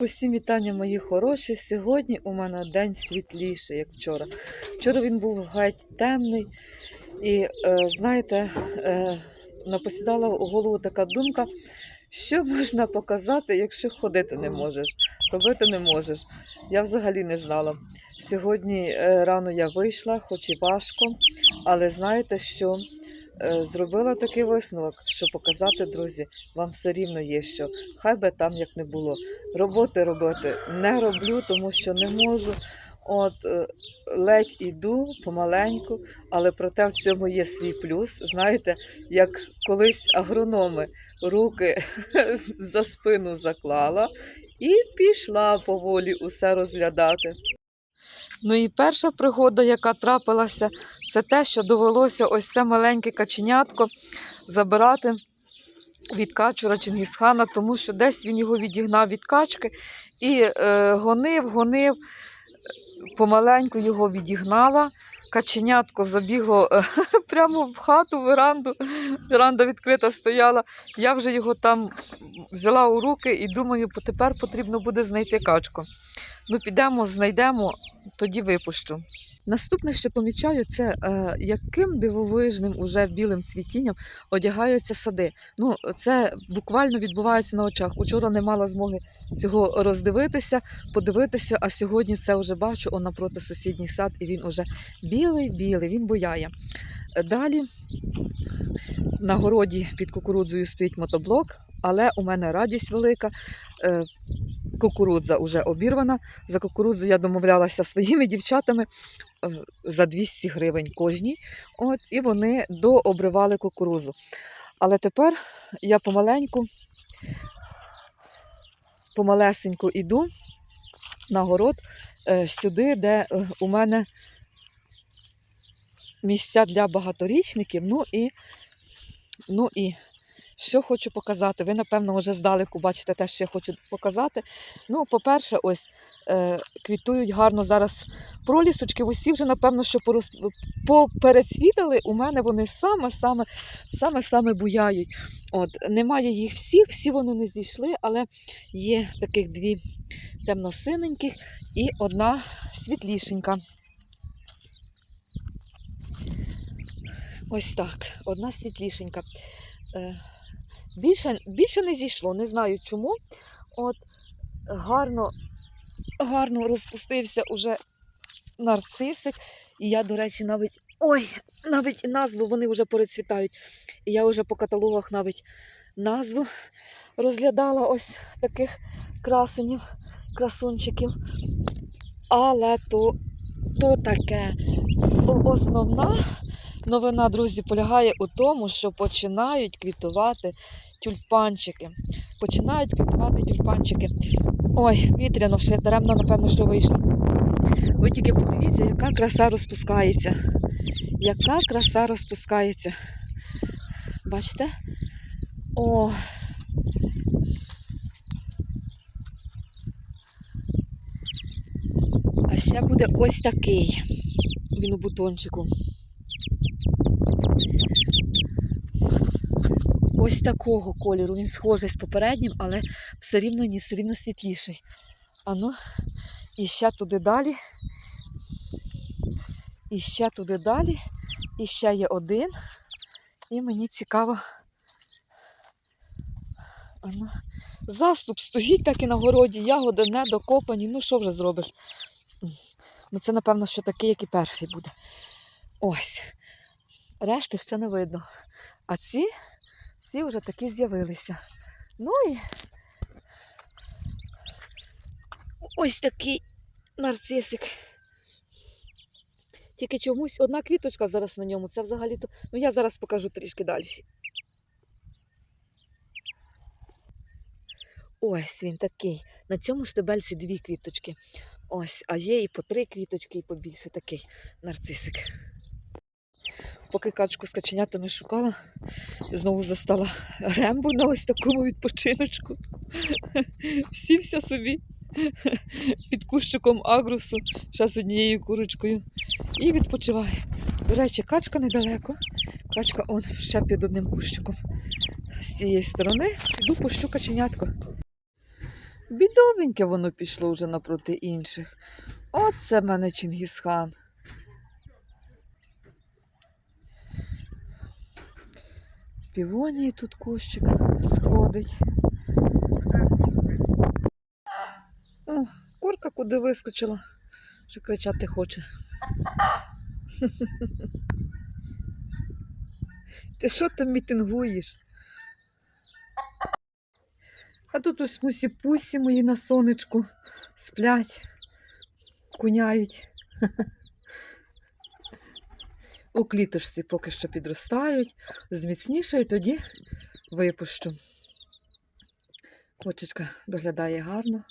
Усім вітання мої хороші. Сьогодні у мене день світліший, як вчора. Вчора він був геть темний. І е, знаєте, е, напосідала у голову така думка, що можна показати, якщо ходити не можеш, робити не можеш. Я взагалі не знала. Сьогодні е, рано я вийшла, хоч і важко, але знаєте, що зробила такий висновок, що показати, друзі, вам все рівно є що. Хай би там як не було. Роботи робити не роблю, тому що не можу. От е, ледь іду помаленьку, але проте в цьому є свій плюс. Знаєте, як колись агрономи руки за спину заклала і пішла поволі усе розглядати. Ну і перша пригода, яка трапилася, це те, що довелося ось це маленьке каченятко забирати від качура Чингісхана, тому що десь він його відігнав від качки і е, гонив, гонив, помаленьку його відігнала. Каченятко забігло е, прямо в хату, веранду. Веранда відкрита стояла. Я вже його там взяла у руки і думаю, «По- тепер потрібно буде знайти качку. Ну, підемо, знайдемо, тоді випущу. Наступне, що помічаю, це е, яким дивовижним уже білим цвітінням одягаються сади. Ну, це буквально відбувається на очах. Учора не мала змоги цього роздивитися, подивитися, а сьогодні це вже бачу он напроти сусідній сад, і він уже білий-білий, він буяє. Е, Далі на городі під кукурудзою стоїть мотоблок, але у мене радість велика. е, Кукурудза вже обірвана. За кукурудзу я домовлялася своїми дівчатами е, за 200 гривень кожній. От, і вони дообривали кукурудзу. Але тепер я помаленьку, помалесеньку іду на город е, сюди, де у мене місця для багаторічників. Ну і, ну і що хочу показати. Ви, напевно, вже здалеку бачите те, що я хочу показати. Ну, по-перше, ось е, квітують гарно зараз пролісочки. Усі вже, напевно, що порос... поперецвітали. У мене вони саме-саме саме-саме буяють. От, немає їх всіх, всі вони не зійшли, але є таких дві темно-синеньких і одна світлішенька. Ось так, одна світлішенька. Більше, більше не зійшло, не знаю чому. От гарно, гарно розпустився уже нарцисик. І я, до речі, навіть. Ой, навіть назву вони вже перецвітають. І я вже по каталогах навіть назву розглядала ось таких красенів, красунчиків. Але то, то таке. Основна новина, друзі, полягає у тому, що починають квітувати тюльпанчики. Починають квітувати тюльпанчики. Ой, вітряно ще даремно, напевно, що вийшло. Ви тільки подивіться, яка краса розпускається. Яка краса розпускається. Бачите? О. А ще буде ось такий. Він у бутончику. Ось такого кольору. Він схожий з попереднім, але все рівно ні, все рівно світліший. А ну, і ще туди далі. І ще туди далі. І ще є один. І мені цікаво. Ну, Заступ стоїть так і на городі, ягоди не докопані. Ну що вже зробиш? Ну це, напевно, що такий, як і перший буде. Ось. Решти ще не видно. А ці, ці вже такі з'явилися. Ну і ось такий нарцисик. Тільки чомусь одна квіточка зараз на ньому. Це взагалі-то. Ну я зараз покажу трішки далі. Ось він такий. На цьому стебельці дві квіточки. Ось, а є і по три квіточки, і побільше такий нарцисик. Поки качку з каченятами шукала, знову застала рембу на ось такому відпочиночку. Сівся собі під кущиком агрусу, ще з однією курочкою, і відпочиває. До речі, качка недалеко. Качка он ще під одним кущиком. З цієї сторони піду пущу каченятко. Бідовеньке воно пішло вже напроти інших. Оце в мене Чингісхан. Півонії тут кущик сходить. О, курка куди вискочила, що кричати хоче. Ти що там мітингуєш? А тут ось мусі пусі мої на сонечку сплять, куняють. У кліточці поки що підростають, зміцнішають, тоді випущу. Кочечка доглядає гарно.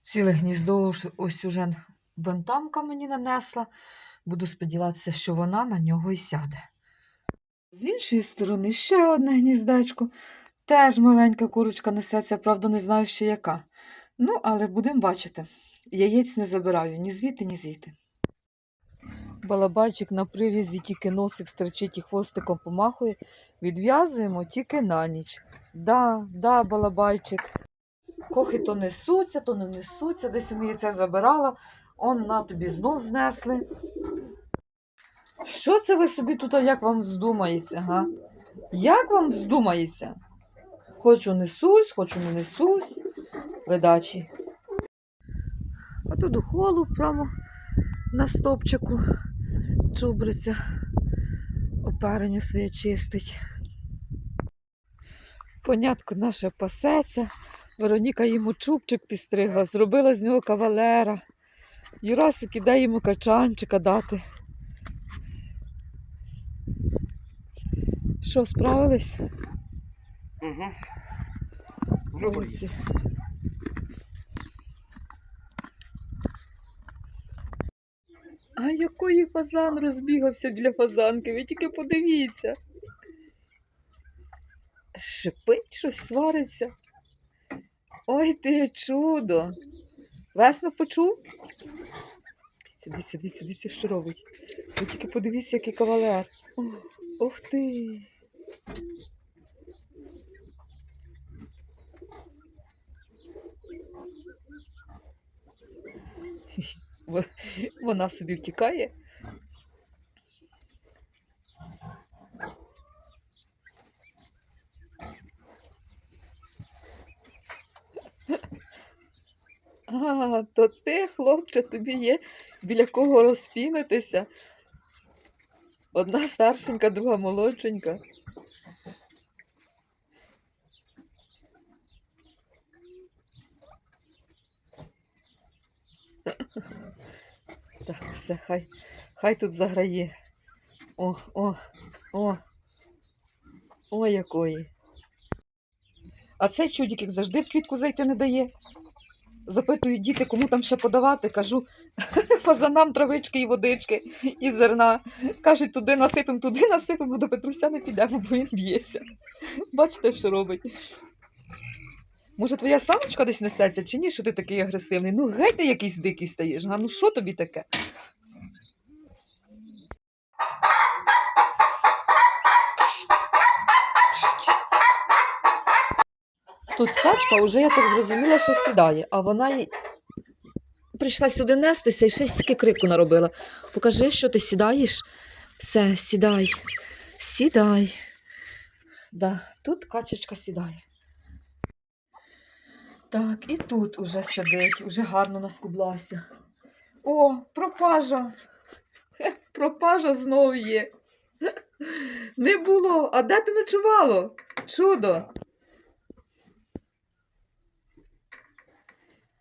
Ціле гніздо ось уже бентамка мені нанесла. Буду сподіватися, що вона на нього і сяде. З іншої сторони ще одне гніздечко. Теж маленька курочка несеться, правда, не знаю ще яка. Ну, але будемо бачити. Яєць не забираю ні звідти, ні звідти. Балабайчик на привізі тільки носик стерчить і хвостиком помахує. Відв'язуємо тільки на ніч. Да, да, балабайчик. Кохи то несуться, то не несуться, десь вони яйця забирала. Он на тобі знов знесли. Що це ви собі тут, як вам вздумається, га? Як вам вздумається? Хочу несусь, хочу не несусь. Ледачі. А тут холу прямо на стопчику чубриться. Оперення своє чистить. Понятко наше пасеться. Вероніка йому чубчик підстригла, зробила з нього кавалера. Юрасик іде йому качанчика дати. Що, справились? Угу. Молодці. А який фазан розбігався біля фазанки, ви тільки подивіться. Шипить щось, свариться. Ой ти чудо. Весно почув? Дивіться, дивіться, дивіться, що робить. Ви тільки подивіться, який кавалер. Ух ти. Во- Вона собі втікає. А, то ти, хлопче, тобі є біля кого розпінитися. Одна старшенька, друга молодшенька. Так, все, хай, хай тут заграє. О, о, о. О, якої. А цей чудик, як завжди, в клітку зайти не дає. Запитують діти, кому там ще подавати. Кажу, фазанам травички і водички, і зерна. Кажуть, туди насипемо, туди насипемо, до Петруся не підемо, бо він б'ється. Бачите, що робить. Може, твоя самочка десь несеться, чи ні, що ти такий агресивний? Ну, геть ти якийсь дикий стаєш, га? Ну що тобі таке? Тут качка вже, я так зрозуміла, що сідає, а вона й прийшла сюди нестися і ще стільки крику наробила. Покажи, що ти сідаєш. Все, сідай, сідай. Да, тут качечка сідає. Так, і тут уже сидить, уже гарно наскублася. О, пропажа. Пропажа знову є. Не було. А де ти ночувало? Чудо.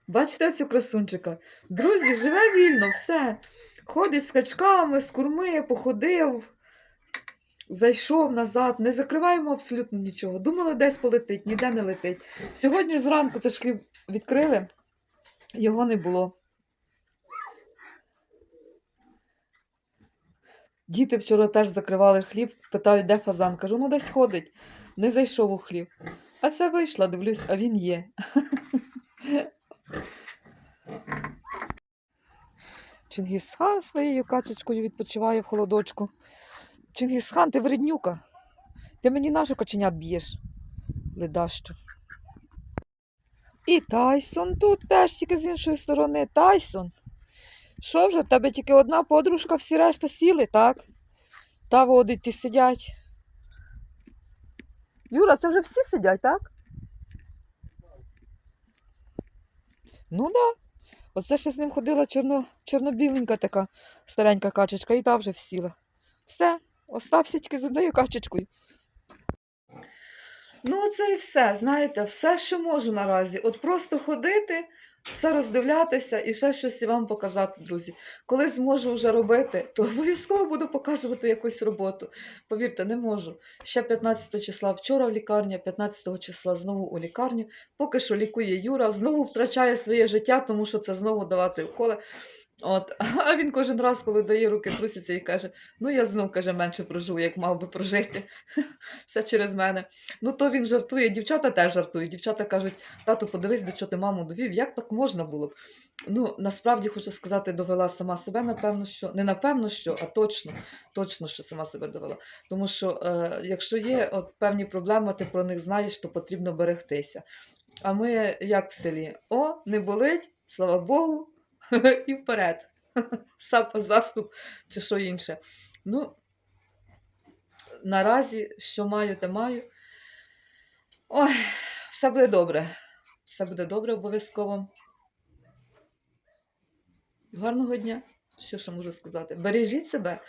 Бачите цю красунчика? Друзі, живе вільно, все. Ходить з качками, з курми, походив, зайшов назад, не закриваємо абсолютно нічого. Думали, десь полетить, ніде не летить. Сьогодні ж зранку це ж хліб відкрили, його не було. Діти вчора теж закривали хліб, питають, де фазан. Кажу, ну десь ходить, не зайшов у хліб. А це вийшла, дивлюсь, а він є. Чингісхан своєю качечкою відпочиває в холодочку. Чингісхан, ти вреднюка. Ти мені нашу коченят б'єш, ледащо. І Тайсон тут теж тільки з іншої сторони. Тайсон. Що вже, в тебе тільки одна подружка, всі решта сіли, так? Та водить, ті сидять. Юра, це вже всі сидять, так? Ну так. Да. Оце ще з ним ходила чорно, чорнобіленька така старенька качечка, і та вже всіла. Все, остався тільки з одною качечкою. Ну, це і все, знаєте, все, що можу наразі. От просто ходити, все роздивлятися і ще щось вам показати, друзі. Коли зможу вже робити, то обов'язково буду показувати якусь роботу. Повірте, не можу. Ще 15 числа вчора в лікарні, 15 числа знову у лікарню. Поки що лікує Юра, знову втрачає своє життя, тому що це знову давати уколи. От, а він кожен раз, коли дає руки, труситься і каже: ну я знов каже, менше проживу, як мав би прожити. Все через мене. Ну то він жартує, дівчата теж жартують. Дівчата кажуть, тату, подивись, до чого ти маму довів, як так можна було б? Ну, насправді хочу сказати, довела сама себе, напевно, що не напевно, що, а точно, точно, що сама себе довела. Тому що е, якщо є от певні проблеми, ти про них знаєш, то потрібно берегтися. А ми як в селі? О, не болить, слава Богу, і вперед. Сапа заступ чи що інше. Ну, наразі, що маю, те маю. Ой, все буде добре. Все буде добре обов'язково. Гарного дня. Що ще можу сказати? Бережіть себе,